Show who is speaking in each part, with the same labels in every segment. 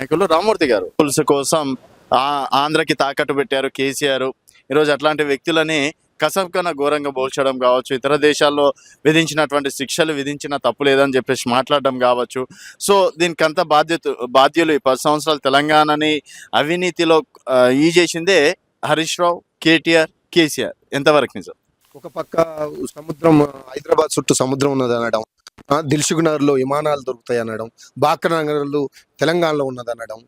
Speaker 1: నాయకులు రామూర్తి గారు. పులుసు కోసం ఆ- ఆంధ్రకి తాకట్టు పెట్టారు కేసీఆర్. ఈరోజు అట్లాంటి వ్యక్తులని కసబ్కన ఘోరంగా పోల్చడం కావచ్చు ఇతర దేశాల్లో విధించినటువంటి శిక్షలు విధించిన తప్పు లేదని చెప్పేసి మాట్లాడడం కావచ్చు. సో దీనికంతా బాధ్యత బాధ్యులు ఈ పది సంవత్సరాలు తెలంగాణని అవినీతిలో ఈ చేసిందే హరీష్ రావు కేటీఆర్ కేసీఆర్. ఎంతవరకు నిజం?
Speaker 2: ఒక పక్క సముద్రం హైదరాబాద్ చుట్టూ సముద్రం ఉన్నది అనడం దిల్సుఖ్నగర్లో విమానాలు దొరుకుతాయి అనడం బాక్ర నగర్లో తెలంగాణలో ఉన్నది అనడం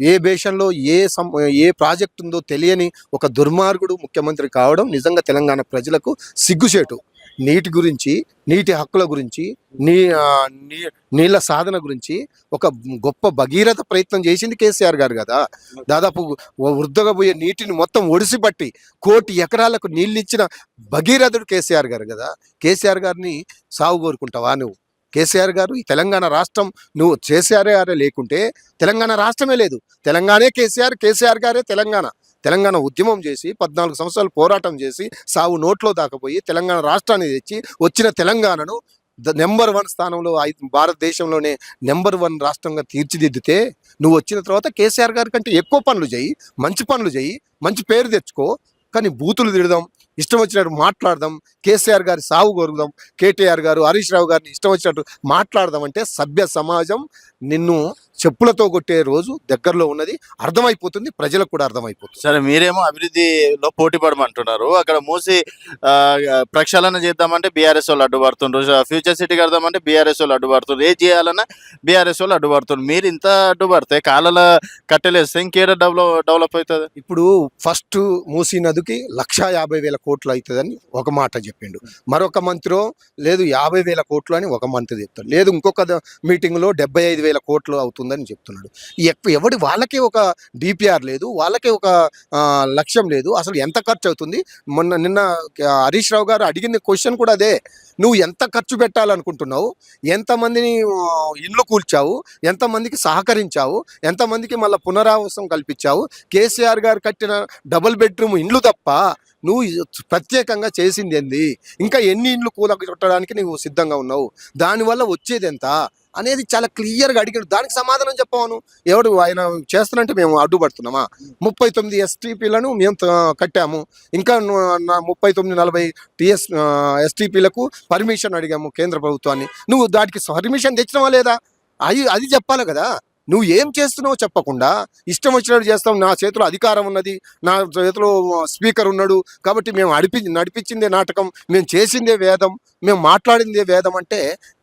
Speaker 2: ఏ దేశంలో ఏ సం ఏ ప్రాజెక్ట్ ఉందో తెలియని ఒక దుర్మార్గుడు ముఖ్యమంత్రి కావడం నిజంగా తెలంగాణ ప్రజలకు సిగ్గుచేటు. నీటి గురించి నీటి హక్కుల గురించి నీ ఆ, నీ- నీళ్ళ సాధన గురించి ఒక గొప్ప భగీరథ ప్రయత్నం చేసింది కేసీఆర్ గారు కదా. దాదాపు వృద్ధగా పోయే నీటిని మొత్తం ఒడిసిపట్టి కోటి ఎకరాలకు నీళ్ళు ఇచ్చిన భగీరథుడు కేసీఆర్ గారు కదా. కేసీఆర్ గారిని సాగు కోరుకుంటావా నువ్వు? కేసీఆర్ గారు ఈ తెలంగాణ రాష్ట్రం నువ్వు కేసీఆర్ గారే లేకుంటే తెలంగాణ రాష్ట్రమే లేదు. తెలంగాణే కేసీఆర్ కేసీఆర్ గారే తెలంగాణ. తెలంగాణ ఉద్యమం చేసి పద్నాలుగు సంవత్సరాలు పోరాటం చేసి సావు నోట్లో దాకపోయి తెలంగాణ రాష్ట్రాన్ని తెచ్చి వచ్చిన తెలంగాణను ద నెంబర్ వన్ స్థానంలో భారతదేశంలోనే నెంబర్ వన్ రాష్ట్రంగా తీర్చిదిద్దితే నువ్వు వచ్చిన తర్వాత కేసీఆర్ గారి కంటే ఎక్కువ పనులు చేయి మంచి పనులు చేయి మంచి పేరు తెచ్చుకో కానీ బూతులు తిడదాం ఇష్టం వచ్చినట్టు మాట్లాడదాం కేసీఆర్ గారి సాగు కొరుగుదాం కేటీఆర్ గారు హరీష్ రావు గారిని ఇష్టం వచ్చినట్టు మాట్లాడదాం అంటే సభ్య సమాజం నిన్ను చెప్పులతో కొట్టే రోజు దగ్గరలో ఉన్నది అర్థమైపోతుంది ప్రజలకు కూడా అర్థమైపోతుంది.
Speaker 1: సరే మీరేమో అభివృద్ధిలో పోటీ పడమంటున్నారు. అక్కడ మూసి ప్రక్షాళన చేద్దామంటే బీఆర్ఎస్ వాళ్ళు అడ్డుపడుతుండ్రు ఫ్యూచర్ సిటీ కడదామంటే బీఆర్ఎస్ వాళ్ళు అడ్డుపడుతుండ్రు ఏది చేయాలన్నా బీఆర్ఎస్ వాళ్ళు అడ్డుపడుతుండ్రు మీరు ఇంత అడ్డుపడితే కాలాల కట్టెలేస్తే ఇంకేడ డెవలప్ డెవలప్ అవుతుంది?
Speaker 2: ఇప్పుడు ఫస్ట్ మూసీ నదికి లక్షా యాభై వేల కోట్లు అవుతుందని ఒక మాట చెప్పిండు. మరొక మంత్రో లేదు యాభై వేల కోట్లు అని ఒక మంత్రి చెప్తాడు. లేదు ఇంకొక మీటింగ్లో డెబ్బై ఐదు వేల కోట్లు ఉందని చెప్తున్నాడు. ఎవడి వాళ్ళకే ఒక డిపిఆర్ లేదు వాళ్ళకే ఒక లక్ష్యం లేదు అసలు ఎంత ఖర్చు అవుతుంది మొన్న నిన్న హరీష్ రావు గారు అడిగిన క్వశ్చన్ కూడా అదే. నువ్వు ఎంత ఖర్చు పెట్టాలనుకుంటున్నావు? ఎంతమందిని ఇండ్లు కూల్చావు? ఎంతమందికి సహకరించావు? ఎంతమందికి మళ్ళీ పునరావాసం కల్పించావు? కేసీఆర్ గారు కట్టిన డబుల్ బెడ్రూమ్ ఇండ్లు తప్ప నువ్వు ప్రత్యేకంగా చేసింది ఏంది? ఇంకా ఎన్ని ఇండ్లు కూల చుట్టడానికి నువ్వు సిద్ధంగా ఉన్నావు? దానివల్ల వచ్చేది ఎంత? అనేది చాలా క్లియర్గా అడిగాడు. దానికి సమాధానం చెప్పాను ఎవడు ఆయన చేస్తున్నంటే మేము అడ్డుపడుతున్నామా? ముప్పై తొమ్మిది ఎస్టీపీలను మేము కట్టాము. ఇంకా నా ముప్పై తొమ్మిది నలభై టీఎస్ ఎస్టీపీలకు పర్మిషన్ అడిగాము కేంద్ర ప్రభుత్వాన్ని. నువ్వు దానికి పర్మిషన్ తెచ్చినావా లేదా? అది అది చెప్పాలి కదా. నువ్వు ఏం చేస్తున్నావో చెప్పకుండా ఇష్టం వచ్చినట్టు చేస్తాం నా చేతిలో అధికారం ఉన్నది. నా చేతిలో స్పీకర్ ఉన్నాడు. కాబట్టి మేము అడిపి నడిపించిందే నాటకం. మేము చేసిందే వేదం. మేము మాట్లాడిందే వేదం అంటే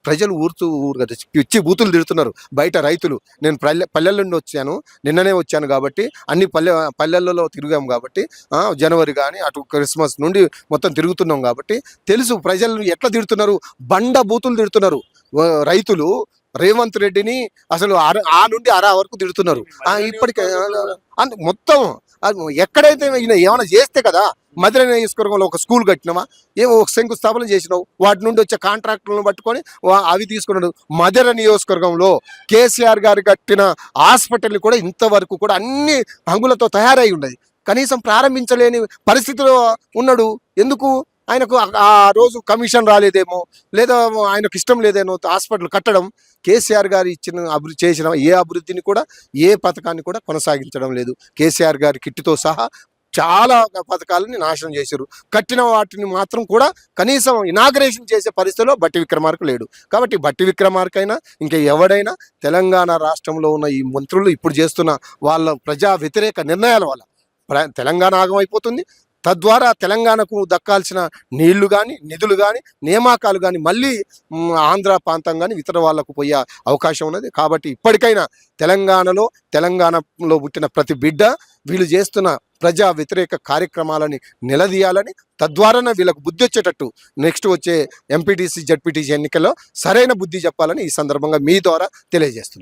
Speaker 2: ప్రజలు ఊరుతూ ఊరు పిచ్చి బూతులు తిడుతున్నారు. బయట రైతులు. నేను పల్లె పల్లెల నుండి వచ్చాను. నిన్ననే వచ్చాను కాబట్టి అన్ని పల్లె పల్లెలలో తిరిగాం కాబట్టి జనవరి కానీ అటు క్రిస్మస్ నుండి మొత్తం తిరుగుతున్నాం కాబట్టి తెలుసు ప్రజలు ఎట్లా తిడుతున్నారు. బండ బూతులు తిడుతున్నారు. రైతులు రేవంత్ రెడ్డిని అసలు అర- ఆ నుండి అరా వరకు తిడుతున్నారు. ఇప్పటికే మొత్తం ఎక్కడైతే ఈయన ఏమైనా చేస్తే కదా మధుర నియోజకవర్గంలో ఒక స్కూల్ కట్టినావా? ఏమో ఒక శంకుస్థాపన చేసినావు. వాటి నుండి వచ్చే కాంట్రాక్టులను పట్టుకొని అవి తీసుకున్నాడు. మధుర నియోజకవర్గంలో కేసీఆర్ గారు కట్టిన హాస్పిటల్ కూడా ఇంతవరకు కూడా అన్ని హంగులతో తయారై ఉన్నది కనీసం ప్రారంభించలేని పరిస్థితిలో ఉన్నాడు. ఎందుకు? ఆయనకు ఆ- రోజు కమిషన్ రాలేదేమో లేదా ఆయనకు ఇష్టం లేదేమో హాస్పిటల్ కట్టడం కేసీఆర్ గారు ఇచ్చిన అభివృద్ధి చేసిన ఏ అభివృద్ధిని కూడా ఏ పథకాన్ని కూడా కొనసాగించడం లేదు. కేసీఆర్ గారి కిట్టితో సహా చాలా పథకాలని నాశనం చేశారు. కట్టిన వాటిని మాత్రం కూడా కనీసం ఇనాగ్రేషన్ చేసే పరిస్థితిలో బట్టి విక్రమార్క లేడు. కాబట్టి బట్టి విక్రమార్క అయినా ఇంకా ఎవడైనా తెలంగాణ రాష్ట్రంలో ఉన్న ఈ మంత్రులు ఇప్పుడు చేస్తున్న వాళ్ళ ప్రజా వ్యతిరేక నిర్ణయాల వల్ల ప్ర- తెలంగాణ ఆగమైపోతుంది. తద్వారా తెలంగాణకు దక్కాల్సిన నీళ్ళు కానీ నిధులు కానీ నియామకాలు కానీ మళ్ళీ ఆంధ్ర ప్రాంతం కానీ ఇతర వాళ్ళకు పోయే అవకాశం ఉన్నది. కాబట్టి ఇప్పటికైనా తెలంగాణలో తెలంగాణలో పుట్టిన ప్రతి బిడ్డ వీళ్ళు చేస్తున్న ప్రజా వ్యతిరేక కార్యక్రమాలని నిలదీయాలని తద్వారానే వీళ్ళకు బుద్ధి వచ్చేటట్టు నెక్స్ట్ వచ్చే ఎంపీటీసీ జడ్పీటీసీ ఎన్నికల్లో సరైన బుద్ధి చెప్పాలని ఈ సందర్భంగా మీ ద్వారా తెలియజేస్తున్నాను.